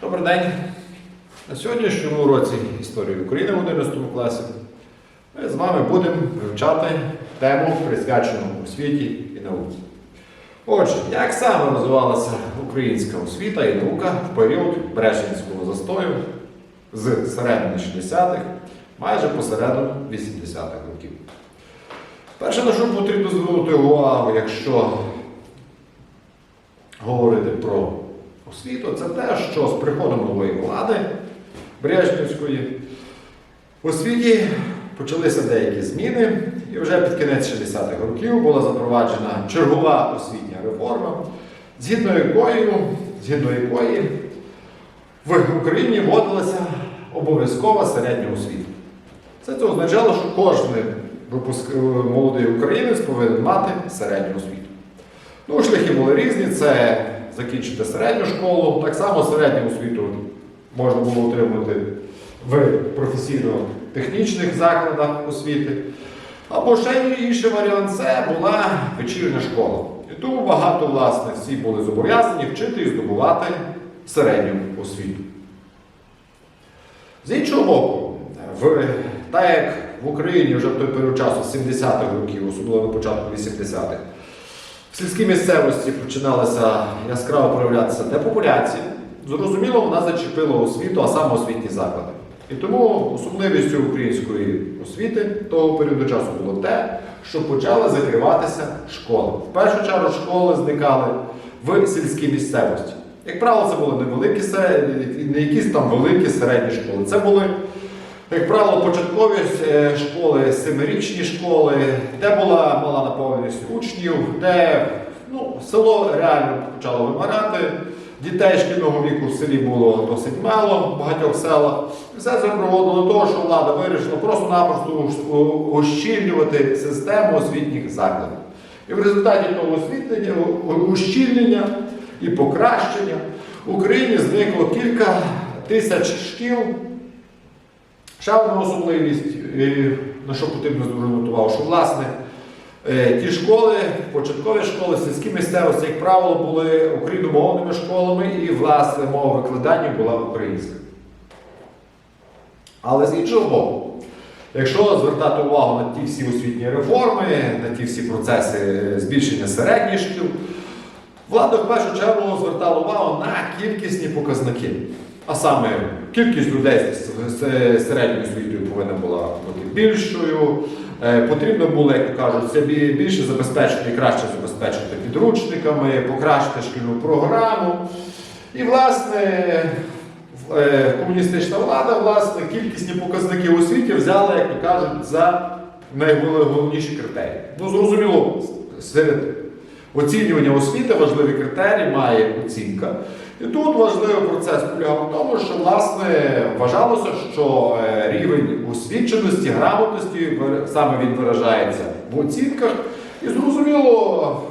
Добрий день. На сьогоднішньому уроці історії України в 11 класі ми з вами будемо вивчати тему, присвячену освіті і науці. Отже, як саме розвивалася українська освіта і наука в період Брешенського застою з середини 60-х майже посередину 80-х років. Перше, на що потрібно звернути увагу, якщо говорити про освіту, це те, що з приходом нової влади Брежнівської в освіті почалися деякі зміни, і вже під кінець 60-х років була запроваджена чергова освітня реформа, згідно якої, згідно якої в Україні вводилася обов'язкова середня освіта. Це це означало, що кожен випуск... молодий українець повинен мати середню освіту. Ну, шляхи були різні, це закінчити середню школу, так само середню освіту можна було отримати в професійно-технічних закладах освіти. Або ще інший варіант це була вечірня школа. І тому багато, власне, всі були зобов'язані вчити і здобувати середню освіту. З іншого боку, в, так як в Україні вже в той період часу 70-х років, особливо на початку 80-х, в сільській місцевості починалася яскраво проявлятися депопуляція. Зрозуміло, вона зачепила освіту, а саме освітні заклади. І тому особливістю української освіти того періоду часу було те, що почали закриватися школи. В першу чергу школи зникали в сільській місцевості. Як правило, це були невеликі се- не якісь там великі середні школи. Це були, як правило, початкові е, школи, семирічні школи, де була мала наповненість учнів, де ну, село реально почало вимирати. Дітей шкільного віку в селі було досить мало в багатьох селах. Все це приводило до того, що влада вирішила просто-напросто ущільнювати систему освітніх закладів. І в результаті того освітлення, ущільнення і покращення в Україні зникло кілька тисяч шкіл. Ще одна особливість, е, на що потрібно звернути увагу, що власне е, ті школи, початкові школи, сільські місцевості, як правило, були україномовними школами, і власне мова викладання була українська. Але з іншого боку, якщо звертати увагу на ті всі освітні реформи, на ті всі процеси збільшення середніх шкіл, влада в першу чергу звертала увагу на кількісні показники. А саме кількість людей з середньою освітою повинна була бути більшою. Е, Потрібно було, як кажуть, це більше забезпечити і краще забезпечити підручниками, покращити шкільну програму. І, власне, е, комуністична влада, власне, кількісні показники у освіті взяла, як то кажуть, за найголовніші критерії. Ну, зрозуміло, серед оцінювання освіти важливий критерій має оцінка. І тут важливий процес полягав в тому, що власне вважалося, що е, рівень освіченості, грамотності саме він виражається в оцінках. І зрозуміло,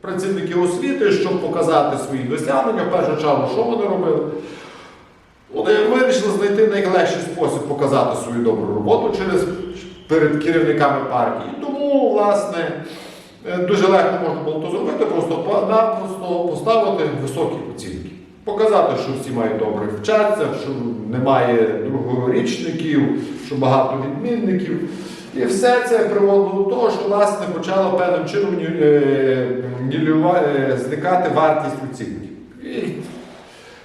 працівники освіти, щоб показати свої досягнення, в першу чергу, що вони робили? Вони вирішили знайти найлегший спосіб показати свою добру роботу через перед керівниками партії. Тому, власне, е, дуже легко можна було то зробити, просто-напросто поставити високі оцінки. Показати, що всі мають добре вчаться, що немає другорічників, що багато відмінників. І все це приводило до того, що власне почало певним чином е, е, зникати вартість оцінки. І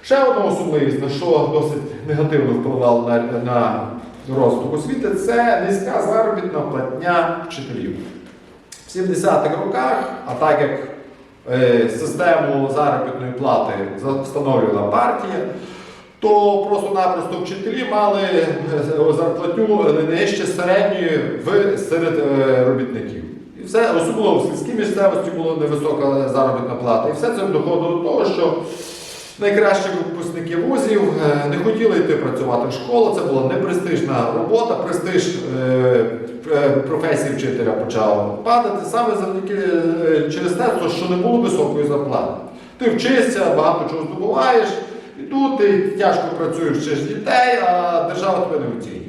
Ще одна особливість, на що досить негативно впливало на, на розвиток освіти, це низька заробітна платня вчителів. В 70-х роках, а так як систему заробітної плати встановлювала партія, то просто-напросто вчителі мали зарплатню не нижче середньої в серед е, робітників. І все, особливо в сільській місцевості була невисока заробітна плата. І все це доходило до того, що найкращі випускники вузів е, не хотіли йти працювати в школу. Це була непрестижна робота. Престиж е, е, професії вчителя почав падати саме завдяки через те, що не було високої зарплати. Ти вчишся, багато чого здобуваєш, і тут ти тяжко працюєш вчиш дітей, а держава тебе не оцінює.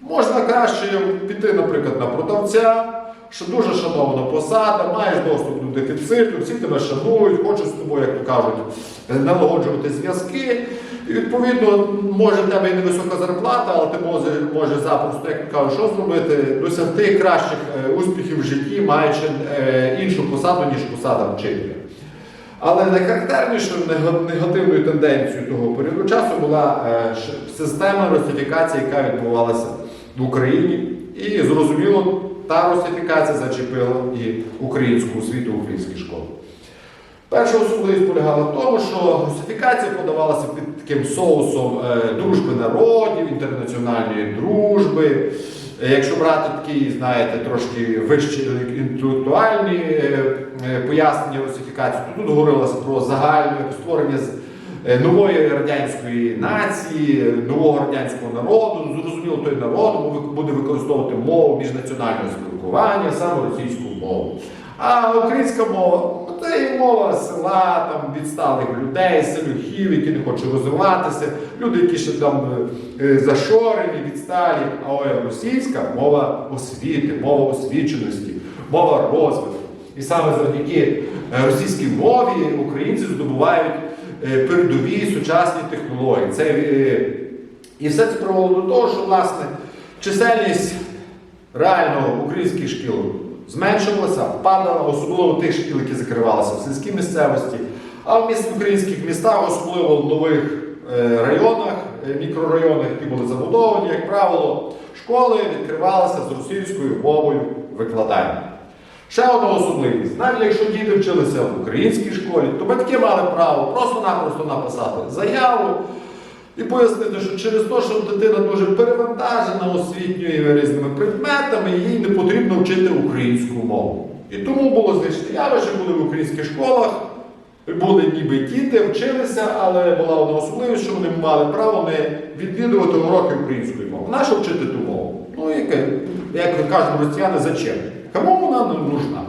Можна краще піти, наприклад, на продавця, що дуже шанована посада, маєш доступ до дефіциту, всі тебе шанують, хочуть з тобою, як то кажуть, налагоджувати зв'язки. І відповідно, може в тебе і невисока зарплата, але ти можеш запросто, як кажуть, що зробити, досягти кращих е, успіхів в житті, маючи е, іншу посаду, ніж посада вчителя. Але найхарактернішою негативною тенденцією того періоду часу була е, система русифікації, яка відбувалася в Україні. І зрозуміло, та русифікація зачепила і українську освіту, українські школи. Перша особливість полягала в тому, що русифікація подавалася під таким соусом е, дружби народів, інтернаціональної дружби. Е, Якщо брати такі, знаєте, трошки вищі інтелектуальні е, пояснення русифікації, то тут говорилося про загальне створення нової радянської нації, нового радянського народу. Ну, Зрозуміло, той народ буде використовувати мову міжнаціонального спілкування, саме російську мову. А українська мова це і мова села, там відсталих людей, селюхів, які не хочуть розвиватися, люди, які ще там е, е, зашорені, відсталі. А ой, російська мова освіти, мова освіченості, мова розвитку. І саме завдяки е, російській мові українці здобувають е, передові сучасні технології. Це, е, і все це привело до того, що власне чисельність реально українських шкіл зменшувалася, падала, особливо тих шкіл, які закривалися в сільській місцевості, а в міст, українських містах, особливо в нових е, районах, е, мікрорайонах, які були забудовані, як правило, школи відкривалися з російською мовою викладання. Ще одна особливість. Навіть якщо діти вчилися в українській школі, то батьки мали право просто-напросто написати заяву і пояснити, що через те, що дитина дуже перевантажена освітньою різними предметами, їй не потрібно вчити українську мову. І тому було значне явище, були в українських школах, були ніби діти, вчилися, але була одна особливість, що вони мали право не відвідувати уроки української мови. Нащо вчити ту мову? Ну, яке, як кажуть росіяни, зачем? Кому вона нужна?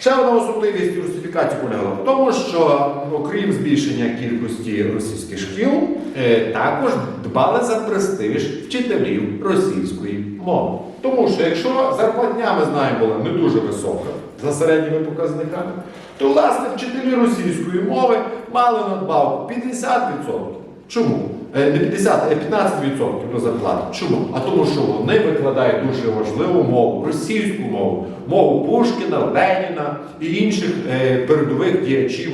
Ще одна особливість русифікації полягала в тому, що окрім збільшення кількості російських шкіл, е, також дбали за престиж вчителів російської мови. Тому що якщо зарплатня, ми знаємо, була не дуже висока за середніми показниками, то власне вчителі російської мови мали надбавку 50%. Чому? Е, Не 50, а 15% до зарплати. Чому? А тому, що вони викладають дуже важливу мову, російську мову, мову Пушкіна, Леніна і інших е, передових діячів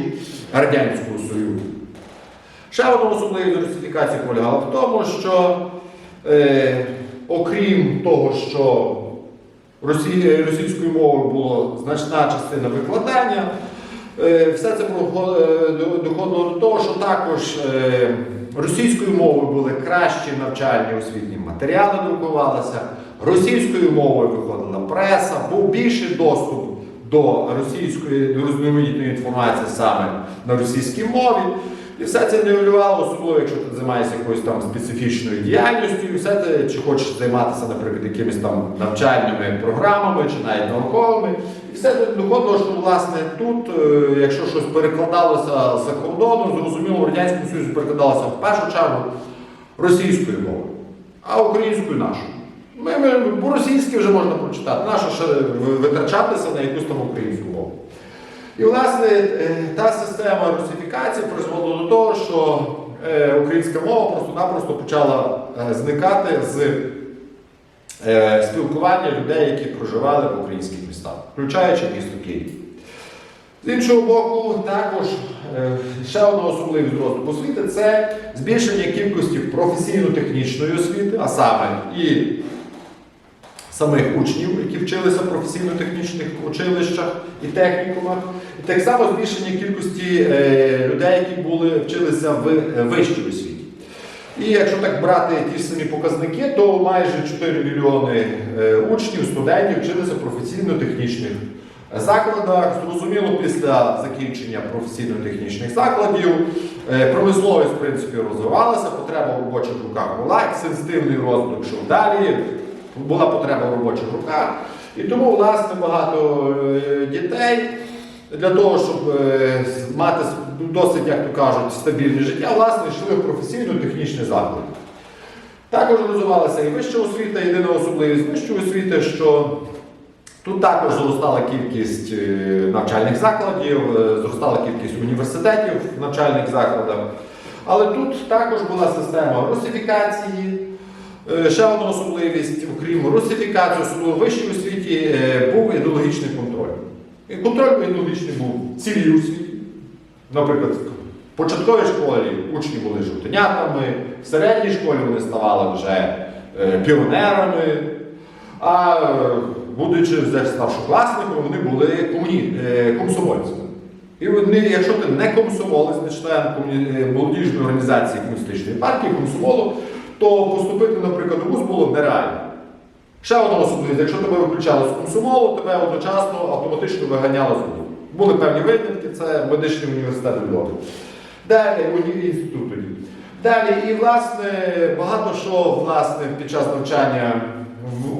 Радянського Союзу. Ще одна особливість русифікації полягала в тому, що е, окрім того, що росі- російською мовою була значна частина викладання, все це прохо- е, доходило до того, що також е, російською мовою були кращі навчальні освітні матеріали друкувалися, російською мовою виходила преса, був більший доступ до російської до інформації саме на російській мові. І все це нівелювало, особливо якщо ти займаєшся якоюсь там специфічною діяльністю, і все це чи хочеш займатися, наприклад, якимись там навчальними програмами чи навіть науковими. І все доходило, що власне тут, е, якщо щось перекладалося за кордоном, зрозуміло, Радянському Союзі перекладалося в першу чергу російською мовою, а українською нашою. Ми, ми, бо російське вже можна прочитати, нащо ще витрачатися на якусь там українську мову. І, власне, е, та система русифікації призвела до того, що е, українська мова просто-напросто почала зникати з спілкування людей, які проживали в українських містах, включаючи місто Київ. З іншого боку, також е, ще одна особливість розвитку освіти це збільшення кількості професійно-технічної освіти, а саме і самих учнів, які вчилися в професійно-технічних училищах і технікумах, і так само збільшення кількості е, людей, які були вчилися в е, вищій освіті. І якщо так брати ті ж самі показники, то майже 4 мільйони е, учнів, студентів вчилися в професійно-технічних закладах. Зрозуміло, після закінчення професійно-технічних закладів е, промисловість в принципі розвивалася, потреба в робочих руках була, екстенсивний розвиток йшов далі, була потреба в робочих руках. І тому, власне, багато е, дітей для того, щоб мати досить, як то кажуть, стабільне життя, власне, йшли в професійно-технічні заклади. Також розвивалася і вища освіта, єдина особливість вищої освіти, що тут також зростала кількість е, навчальних закладів, е, зростала кількість університетів в навчальних закладах. Але тут також була система русифікації. Е, Ще одна особливість, окрім русифікації, особливо в вищій освіті, був ідеологічний контроль. Контроль ідеологічний був цілій освіті. Наприклад, в початковій школі учні були жовтенятами, в середній школі вони ставали вже е, піонерами, а будучи вже старшокласниками, вони були комуні, е, комсомольцями. І вони, якщо ти не комсомолець, не член е, молодіжної організації комуністичної партії, комсомолу, то поступити, наприклад, у вуз було нереально. Ще одна особливість, якщо тебе виключали з комсомолу, тебе одночасно автоматично виганяли з вузу. Були певні винятки, це медичний університет Львова. Далі уні- інститут тоді. Далі, і власне багато що власне під час навчання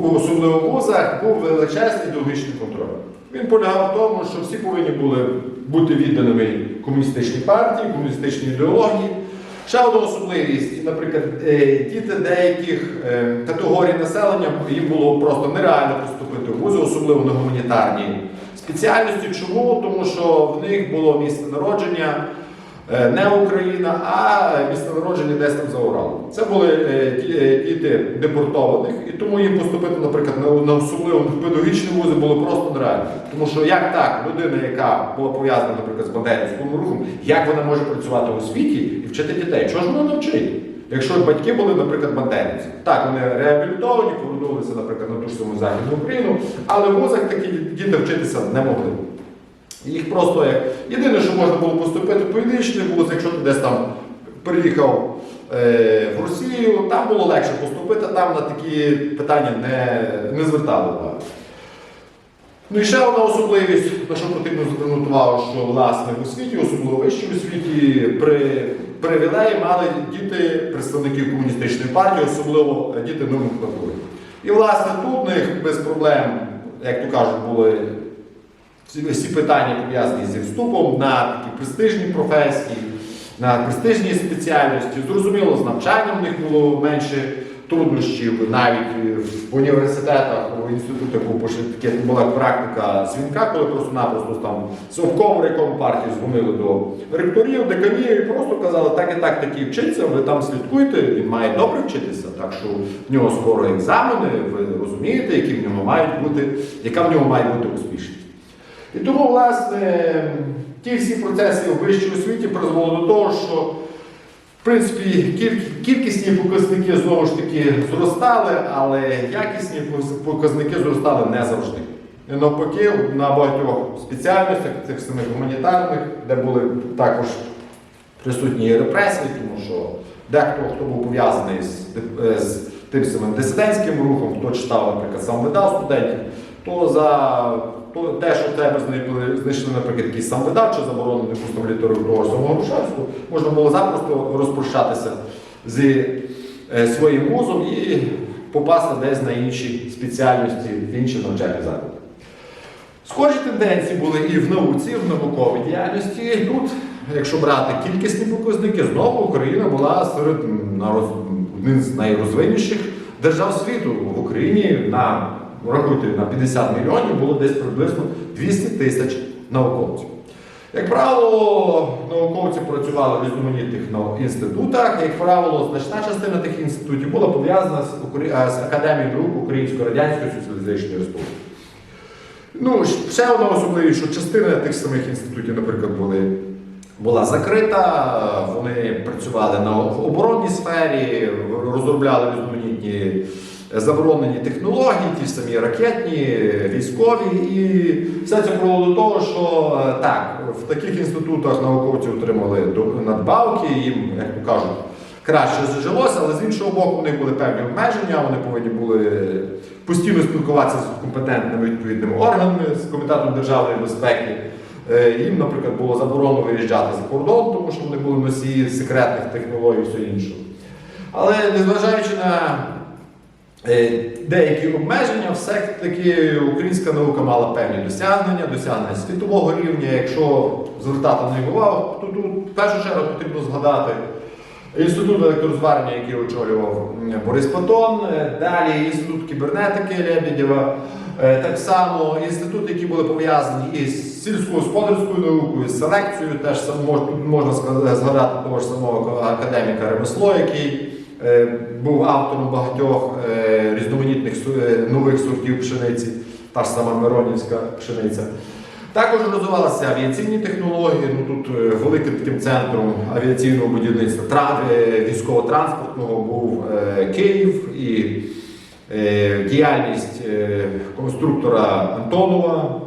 в особливо вузах був величезний ідеологічний контроль. Він полягав в тому, що всі повинні були бути відданими комуністичній партії, комуністичній ідеології. Ще одна особливість, наприклад, е, діти деяких е, категорій населення їм було просто нереально поступити в вузи, особливо на гуманітарні спеціальності. Чому? Тому що в них було місце народження е, не Україна, а місце народження десь там за Уралом. Це були е, е, діти депортованих, і тому їм поступити, наприклад, на, на особливо педагогічні вузи було просто нереально. Тому що як так, людина, яка була пов'язана, наприклад, з бандерівським рухом, як вона може працювати у світі і вчити дітей? Чого ж вона навчить? Якщо батьки були, наприклад, бандерівці, так вони реабілітовані, повернулися, наприклад, на ту ж саму Західну Україну, але в вузах такі діти вчитися не могли. Їх просто як єдине, що можна було поступити по юридичний вуз, якщо ти десь там приїхав е, в Росію, там було легше поступити, там на такі питання не, не звертали увагу. Ну і ще одна особливість, на що потрібно звернути увагу, що власне в освіті, особливо вищій освіті, при привілеї мали діти представників комуністичної партії, особливо діти номенклатури. І власне тут в них без проблем, як то кажуть, були всі, питання пов'язані зі вступом на такі престижні професії, на престижні спеціальності. Зрозуміло, з навчанням в них було менше труднощів, навіть в університетах, в інститутах таке була практика дзвінка, коли просто-напросто там з обкому партії дзвонили до ректорів, деканів і просто казали, так і так такі вчиться, ви там слідкуйте, він має добре вчитися, так що в нього скоро екзамени, ви розумієте, які в нього мають бути, яка в нього має бути успішність. І тому, власне, ті всі процеси у вищій освіті призвели до того, що в принципі кількісні показники знову ж таки зростали, але якісні показники зростали не завжди. І навпаки, на багатьох спеціальностях, цих самих гуманітарних, де були також присутні репресії, тому що дехто, хто був пов'язаний з, е, з тим самим дисидентським рухом, хто читав, наприклад, сам видав студентів, то за то те, що в тебе знайшли, наприклад, якийсь сам видав чи заборонений пустом літературу того самого Грушевського, можна було запросто розпрощатися з е, своїм вузом і попасти десь на інші спеціальності, в інші навчальні заклади. Схожі тенденції були і в науці, і в науковій діяльності. Тут, якщо брати кількісні показники, знову Україна була серед м, нароз- один з найрозвинніших держав світу. В Україні на рахуйте, на 50 мільйонів було десь приблизно 200 тисяч науковців. Як правило, науковці працювали в різноманітних інститутах. Як правило, значна частина тих інститутів була пов'язана з, е, Академією наук Українсько-Радянської Соціалістичної Республіки. Ну, ще одна особливість, що частина тих самих інститутів, наприклад, були, була закрита, вони працювали на в оборонній сфері, розробляли різноманітні заборонені технології, ті ж самі ракетні, військові. І все це привело до того, що е, так, в таких інститутах науковці отримали надбавки, їм, як то кажуть, краще жилося, але з іншого боку, у них були певні обмеження, вони повинні були постійно спілкуватися з компетентними відповідними органами, з комітетом державної безпеки. Е, Їм, наприклад, було заборонено виїжджати за кордон, тому що вони були носії секретних технологій і все іншого. Але незважаючи на деякі обмеження, все-таки українська наука мала певні досягнення, досягнення світового рівня. Якщо звертати на них увагу, то тут в першу чергу потрібно згадати інститут електрозварення, який очолював Борис Патон, е, далі інститут кібернетики Лебедєва, Е, Так само інститути, які були пов'язані із сільськогосподарською наукою, з селекцією, теж можна згадати того ж самого академіка Ремесло, який е, був автором багатьох е, різноманітних е, нових сортів пшениці, та ж сама Миронівська пшениця. Також розвивалися авіаційні технології. Ну тут е, великим таким центром авіаційного будівництва тра- військово-транспортного був Київ і діяльність конструктора Антонова.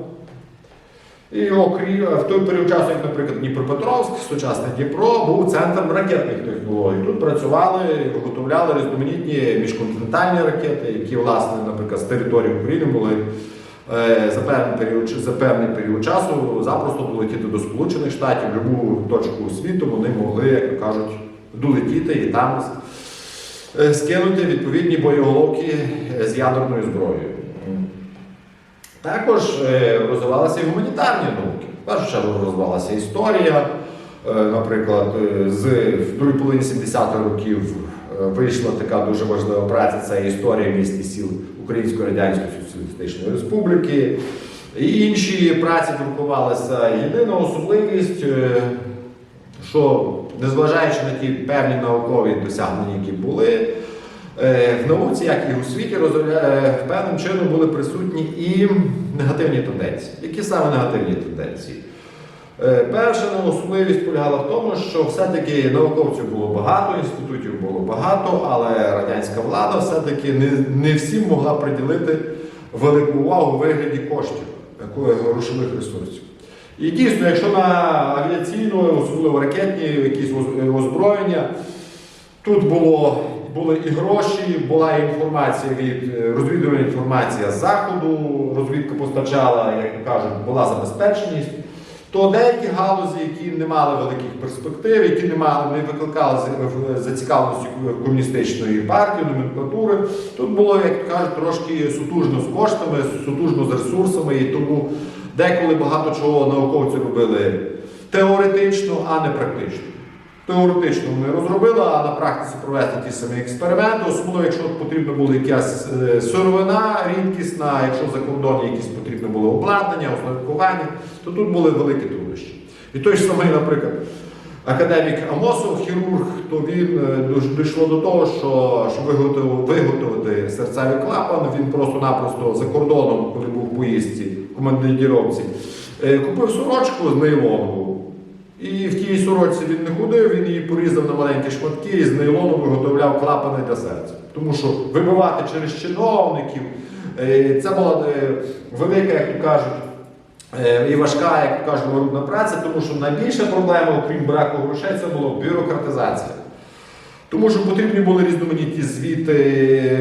І окрім в той період часу, як, наприклад, Дніпропетровськ, сучасне Дніпро, був центром ракетних технологій. Тут працювали, виготовляли різноманітні міжконтинентальні ракети, які, власне, наприклад, з території України були е, за певний період, за певний період часу запросто долетіти до Сполучених Штатів, будь-яку точку світу вони могли, як кажуть, долетіти і там е, скинути відповідні боєголовки е, з ядерною зброєю. Також е, розвивалися гуманітарні науки. В першу чергу розвивалася історія. Е, Наприклад, е, з в другій половині 70-х років вийшла така дуже важлива праця це історія міст і сіл Української Радянської Соціалістичної Республіки. І інші праці друкувалися. Єдина особливість, що незважаючи на ті певні наукові досягнення, які були, В науці, як і у світі, е, певним чином були присутні і негативні тенденції. Які саме негативні тенденції? Е, Перша особливість полягала в тому, що все-таки науковців було багато, інститутів було багато, але радянська влада все-таки не, не всім могла приділити велику увагу у вигляді коштів, грошових ресурсів. І дійсно, якщо на авіаційну, особливо ракетні якісь озброєння, Тут було, були і гроші, була інформація від е, розвідувальна інформація з заходу, розвідка постачала, як то кажуть, була забезпеченість. То деякі галузі, які не мали великих перспектив, які не мали, не викликали зацікавленості комуністичної партії, номенклатури, тут було, як кажуть, трошки сутужно з коштами, сутужно з ресурсами, і тому деколи багато чого науковці робили теоретично, а не практично. Теоретично вони розробили, а на практиці провести ті самі експерименти, особливо якщо потрібна була якась е, сировина рідкісна, якщо в закордоні якісь потрібно було обладнання, устаткування, то тут були великі труднощі. І той ж самий, наприклад, академік Амосов, хірург, то він е, дійшло до того, що щоб виготовити, серцевий клапан, він просто-напросто за кордоном, коли був в поїздці, в командировці, е, купив сорочку з нейлонову. І в тій сорочці він не ходив, він її порізав на маленькі шматки і з нейлону виготовляв клапани для серця. Тому що вибивати через чиновників е, це була е, велика, як кажуть, е, і важка, як кажуть, народна праця, тому що найбільша проблема, окрім браку грошей, це була бюрократизація. Тому що потрібні були різноманітні звіти,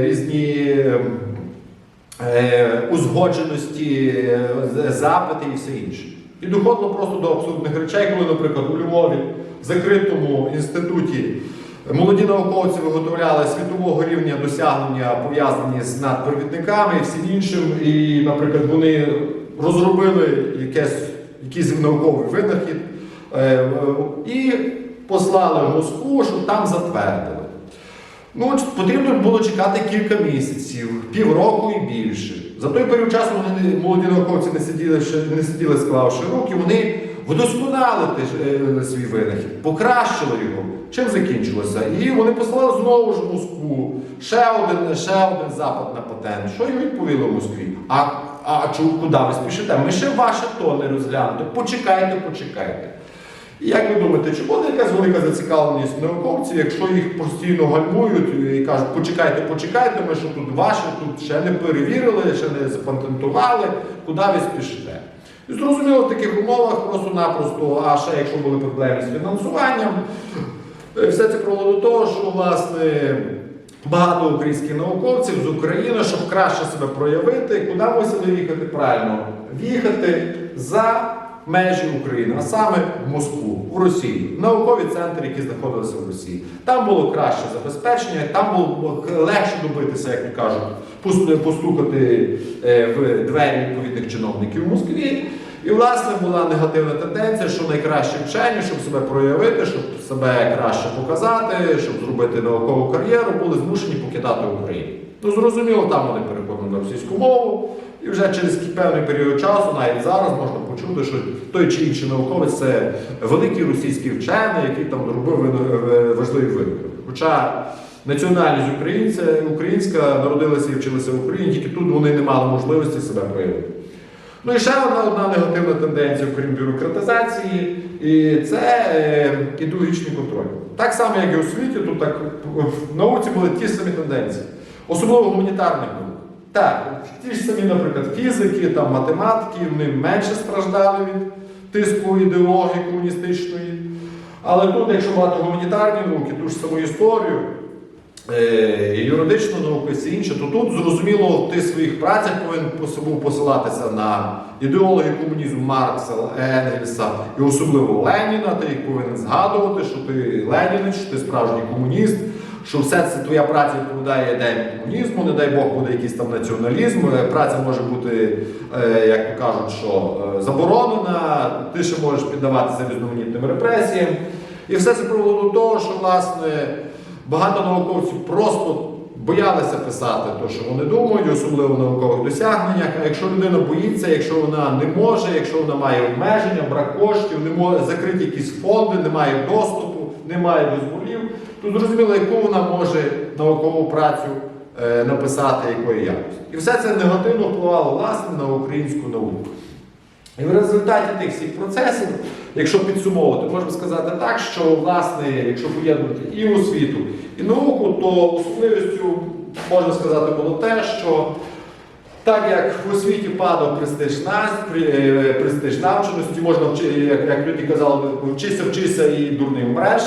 різні е, узгодженості, запити і все інше. І доходило просто до абсурдних речей, коли, наприклад, у Львові, в закритому інституті, молоді науковці виготовляли світового рівня досягнення, пов'язані з надпровідниками і всім іншим. І, наприклад, вони розробили якесь, якийсь науковий винахід е, і послали в Москву, щоб там затвердили. Ну, от потрібно було чекати кілька місяців, півроку і більше. За той період часу вони молоді науковці не сиділи, не сиділи склавши руки, вони вдосконалили е, свій винахід, покращили його. Чим закінчилося? І вони послали знову ж в Москву ще один, ще один запит на патент. Що їм відповіли в Москві? А, а чу- куди ви спішите? Ми ще ваші то не розглянути. Почекайте, почекайте. Як ви думаєте, чи буде якась велика зацікавленість науковців, якщо їх постійно гальмують і кажуть, почекайте, почекайте, ми що тут ваше, тут ще не перевірили, ще не запатентували, куди ви спішите? І зрозуміло, в таких умовах просто-напросто, а ще якщо були проблеми з фінансуванням, все це привело до того, що власне багато українських науковців з України, щоб краще себе проявити, куди мусили їхати правильно? В'їхати за межі України, а саме в Москву, в Росію, наукові центри, які знаходилися в Росії. Там було краще забезпечення, там було легше добитися, як то кажуть, пос- постукати е, в двері відповідних чиновників в Москві. І, власне, була негативна тенденція, що найкращі вчені, щоб себе проявити, щоб себе краще показати, щоб зробити наукову кар'єру, були змушені покидати Україну. Ну, зрозуміло, там вони переходили на російську мову, І вже через певний період часу, навіть зараз, можна почути, що той чи інший науковець це великий російський вчений, який там робив важливі винахід. Хоча національність українця, українська народилася і вчилася в Україні, тільки тут вони не мали можливості себе проявити. Ну і ще одна, одна негативна тенденція, окрім бюрократизації, і це е, ідеологічний контроль. Так само, як і у світі, тут так в науці були ті самі тенденції, особливо гуманітарних. Так, ті ж самі, наприклад, фізики, там, математики, вони менше страждали від тиску ідеології комуністичної. Але тут, якщо брати гуманітарні науки, ту ж саму історію, е, юридичну науку і все інше, то тут зрозуміло ти в своїх працях повинен був посилатися на ідеологію комунізму Маркса, Енгельса і особливо Леніна. Ти їх повинен згадувати, що ти Ленінич, що ти справжній комуніст. Що все це твоя праця відповідає ідеям комунізму, не дай Бог буде якийсь там націоналізм, е, праця може бути, е, як то кажуть, що е, заборонена, ти ще можеш піддаватися різноманітним репресіям. І все це привело до того, що власне багато науковців просто боялися писати те, що вони думають, особливо в наукових досягненнях. А якщо людина боїться, якщо вона не може, якщо вона має обмеження, брак коштів, не може закриті якісь фонди, не має доступу, не має дозволів, то зрозуміло, яку вона може наукову працю е, написати, якої якості. І все це негативно впливало власне на українську науку. І в результаті тих всіх процесів, якщо підсумовувати, можна сказати так, що власне, якщо поєднувати і освіту, і науку, то особливістю можна сказати було те, що так як в освіті падав престиж е, престиж навченості, можна як, як люди казали, вчися, вчися і дурний вмреш,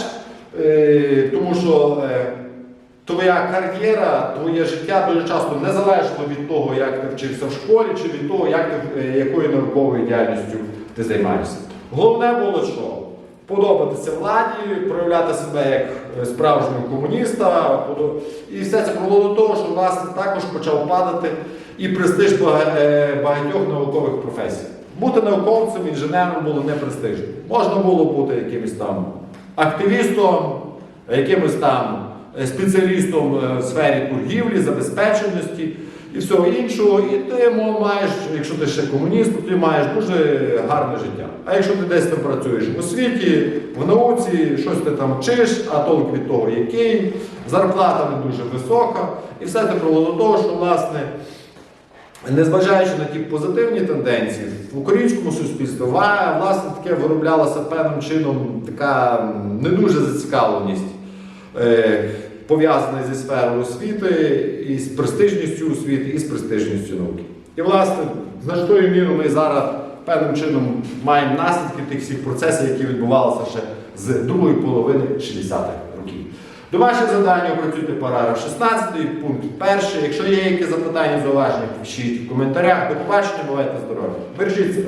тому що е, твоя кар'єра, твоє життя дуже часто не залежало від того, як ти вчився в школі, чи від того, як ти, е, якою науковою діяльністю ти займаєшся. Головне було що? Подобатися владі, проявляти себе як е, справжнього комуніста, і все це привело до того, що власне також почав падати і престиж е, багатьох наукових професій. Бути науковцем, інженером було не престижно. Можна було бути якимось там активістом, якимось там е, спеціалістом е, в сфері торгівлі, забезпеченості і всього іншого. І ти маєш, якщо ти ще комуніст, то ти маєш дуже гарне життя. А якщо ти десь там працюєш у світі, в науці, щось ти там вчиш, а толк від того який, зарплата не дуже висока, і все це привело до того, що власне. Незважаючи на ті позитивні тенденції, в українському суспільстві власне таке вироблялася певним чином така не дуже зацікавленість, е, пов'язана зі сферою освіти, і з престижністю освіти, і з престижністю науки. І, власне, значною мірою ми зараз певним чином маємо наслідки тих всіх процесів, які відбувалися ще з другої половини 60-х років. Домашнє завдання опрацюйте параграф 16, пункт 1. Якщо є якісь запитання, зауваження, пишіть в коментарях. До побачення, бувайте здорові. Бережіть себе.